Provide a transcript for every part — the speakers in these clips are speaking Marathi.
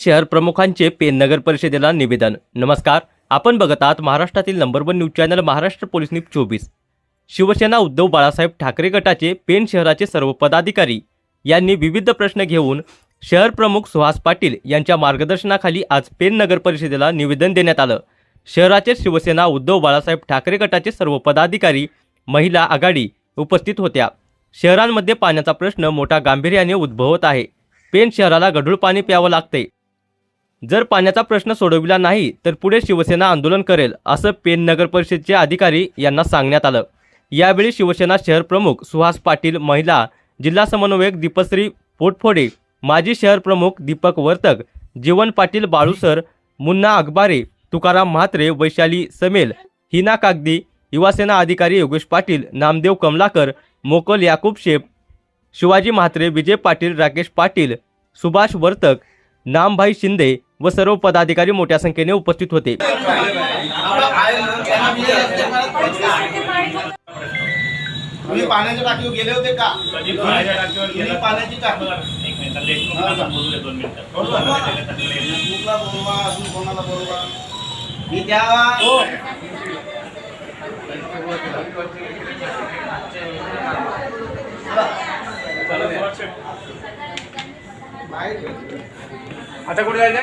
शहर प्रमुखांचे पेन नगर परिषदेला निवेदन. नमस्कार. आपण बघत आहात महाराष्ट्रातील number one news channel Maharashtra police news चोवीस. शिवसेना उद्धव बाळासाहेब ठाकरे गटाचे पेन शहराचे सर्व पदाधिकारी यांनी विविध प्रश्न घेऊन शहर प्रमुख सुहास पाटील यांच्या मार्गदर्शनाखाली आज पेन नगर परिषदेला निवेदन देण्यात आलं. शहराचे शिवसेना उद्धव बाळासाहेब ठाकरे गटाचे सर्व पदाधिकारी महिला आघाडी उपस्थित होत्या. शहरांमध्ये पाण्याचा प्रश्न मोठा गांभीर्याने उद्भवत आहे. पेन शहराला गढूळ पाणी प्यावं लागते. जर पाण्याचा प्रश्न सोडविला नाही तर पुढे शिवसेना आंदोलन करेल असं पेन नगर परिषदचे अधिकारी यांना सांगण्यात आलं. यावेळी शिवसेना शहर प्रमुख सुहास पाटील महिला जिल्हा समन्वयक दीपश्री पोटफोडे माजी शहर प्रमुख दीपक वर्तक जीवन पाटील बाळूसर मुन्ना अकबारे तुकाराम म्हात्रे वैशाली समेल हिना कागदी युवासेना अधिकारी योगेश पाटील नामदेव कमलाकर मोकल याकूब शेप शिवाजी म्हात्रे विजय पाटील राकेश पाटील सुभाष वर्तक नामभाई शिंदे व सर्व पदाधिकारी मोठ्या संख्येने उपस्थित होते. तुम्ही पाण्याच्या टाकीवर गेले होते का? कधी पाण्याच्या टाकीवर तुम्ही गेला? पाण्याची टाकी एक मिनिट देशमुखला बोलू दे दोन मिनिटं. फेसबुकला बोलवा अजून कोणाला बोलवा? मी त्या आता कुठे जायचं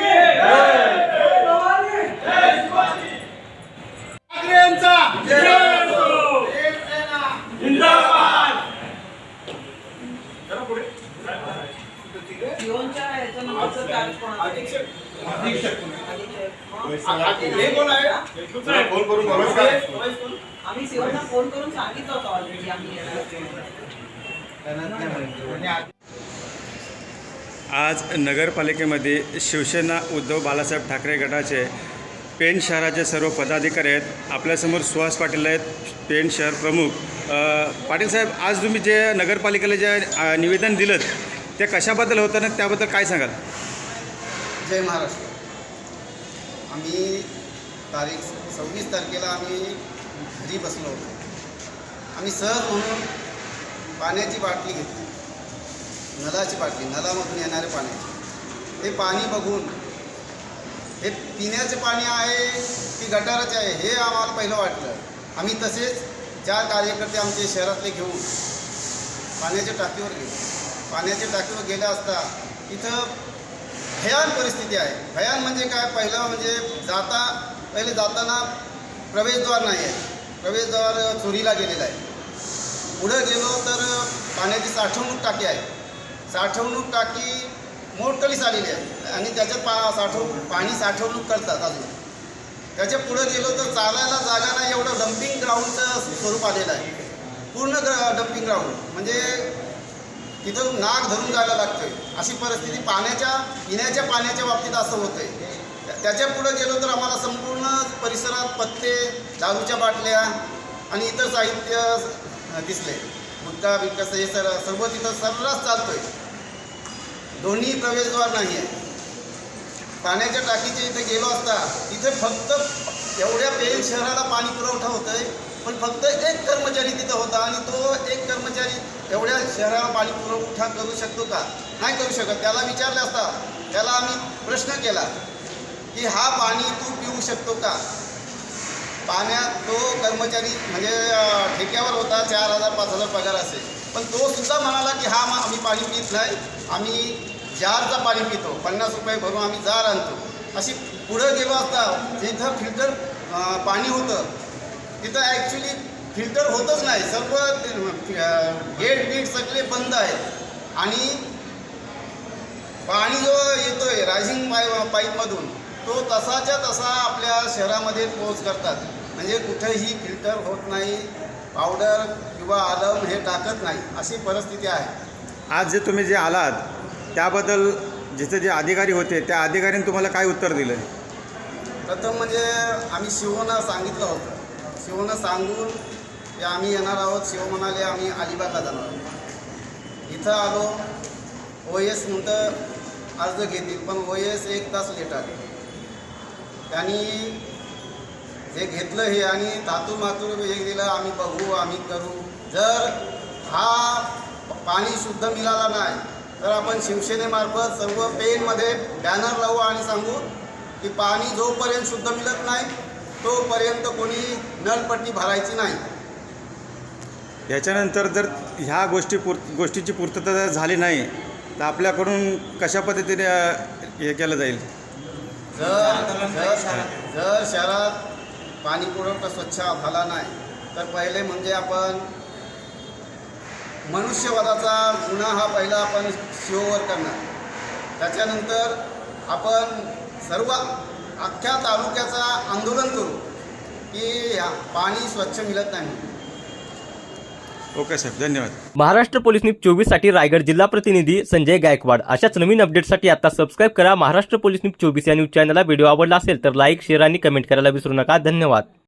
आम्ही शिवांना फोन करून सांगितलं होतं ऑलरेडी आम्ही. येणार आज नगरपालिकेमध्ये शिवसेना उद्धव बाळासाहेब ठाकरे गटाचे पेण शहराचे सर्व पदाधिकारी आहेत. आपल्यासमोर सुहास पाटील आहेत पेण शहर प्रमुख. पाटील साहेब आज तुम्ही जे नगरपालिकेला जे निवेदन दिलं ते कशाबद्दल होतं आणि त्याबद्दल काय सांगाल? जय महाराष्ट्र. आम्ही तारीख सव्वीस तारखेला आम्ही घरी बसलो होतो. आम्ही सहज म्हणून पाण्याची बाटली घेतली. नलाची बाटली नलामधून येणारे पाण्याची हे पाणी बघून हे पिण्याचे पाणी आहे की गटाराचे आहे हे आम्हाला पहिलं वाटलं. आम्ही तसेच चार कार्यकर्ते आमचे शहरातले घेऊन पाण्याच्या टाकीवर गेलो. पाण्याच्या टाकीवर गेल्या असता इथं भयान परिस्थिती आहे. भयान म्हणजे काय? पहिलं म्हणजे जाता पहिले जाताना प्रवेशद्वार नाही आहे प्रवेशद्वार चोरीला गेलेला आहे. पुढं गेलो तर पाण्याची साठवणूक टाकी आहे. साठवणूक टाकी मोडकळीस आलेली आहे. आणि त्याच्यात पा साठव पाणी साठवणूक करतात अजून. त्याच्या पुढं गेलो तर चालायला जागा नाही एवढं डम्पिंग ग्राउंडचं स्वरूप आलेलं आहे. पूर्ण ग्र डम्पिंग ग्राउंड म्हणजे तिथं नाक धरून जायला लागतोय. अशी परिस्थिती पाण्याच्या पिण्याच्या पाण्याच्या बाबतीत असं होतंय. आहे त्याच्या पुढं गेलो तर आम्हाला संपूर्ण परिसरात पत्ते दारूच्या बाटल्या आणि इतर साहित्य दिसले. गुटखा बिटका हे सर सर्व तिथं सर्रास चालतोय. दोन्ही प्रवेशद्वार नाही आहे. पाण्याच्या टाकीच्या इथे गेलो असता तिथे फक्त एवढ्या पेन शहराला पाणी पुरवठा होतोय पण फक्त एक कर्मचारी तिथं होता आणि तो एक कर्मचारी एवढ्या शहराला पाणी पुरवठा करू शकतो का? नाही करू शकत. त्याला विचारले असता त्याला आम्ही प्रश्न केला की हा पाणी तू पिऊ शकतो का? पाण्यात तो कर्मचारी म्हणजे ठेक्यावर होता चार हजार पाच हजार पगार असेल. पण तो सुद्धा म्हणाला की हा मा- आम्ही पाणी पित नाही. आम्ही जारचं पाणी पितो. पन्नास रुपये भरून आम्ही जार आणतो. अशी पुढं गेलो असता जिथं फिल्टर पाणी होतं तिथं ॲक्च्युली फिल्टर होतच नाही. सर्व गेट बीट सगळे बंद आहेत. आणि पाणी जो येतोय रायझिंग पाय पाईपमधून तो तसाच्या तसा आपल्या शहरामध्ये पोच करतात. म्हणजे कुठेही फिल्टर होत नाही पावडर किंवा आलम हे टाकत नाही अशी परिस्थिती आहे. आज जे तुम्ही जे आलात त्याबद्दल जिथे जे अधिकारी होते त्या अधिकाऱ्यांनी तुम्हाला काय उत्तर दिलं प्रथम म्हणजे आम्ही शिवनं सांगितलं होतं. शिवनं सांगून की आम्ही येणार आहोत. शिव म्हणाले आम्ही अलिबागला जाणार आहोत. इथं आलो. ओ एस म्हणतं अर्ज घेतील पण ओ एस एक तास लेट आले. त्यांनी जे घेतलं हे आणि धातू मातू हे दिलं आम्ही बघू आम्ही करू. जर हा पाणी शुद्ध मिळाला नाही तर आपण शिवसेनेमार्फत सर्व पेनमध्ये बॅनर लावू आणि सांगू की पाणी जोपर्यंत शुद्ध मिळत नाही तोपर्यंत कोणी नळपट्टी भरायची नाही. याच्यानंतर जर ह्या गोष्टी पूर गोष्टीची पूर्तता जर झाली नाही तर आपल्याकडून कशा पद्धतीने हे केलं जाईल? जर जर जर शहरात पाणी पुरवठा स्वच्छ झाला नाही तर पहिले म्हणजे आपण मनुष्यवधाचा गुन्हा हा पहिला आपण शिववर करणार. त्याच्यानंतर आपण सर्व अख्ख्या तालुक्याचा आंदोलन करू की पाणी स्वच्छ मिळत नाही. ओके साहेब धन्यवाद. महाराष्ट्र पोलीस न्यूज चोवीससाठी रायगड जिल्हा प्रतिनिधी संजय गायकवाड. अशाच नवीन अपडेटसाठी आता सबस्क्राईब करा. महाराष्ट्र पोलीस न्यूज चोवीस या न्यूज चॅनलला व्हिडिओ आवडला असेल तर लाईक शेअर आणि कमेंट करायला विसरू नका. धन्यवाद.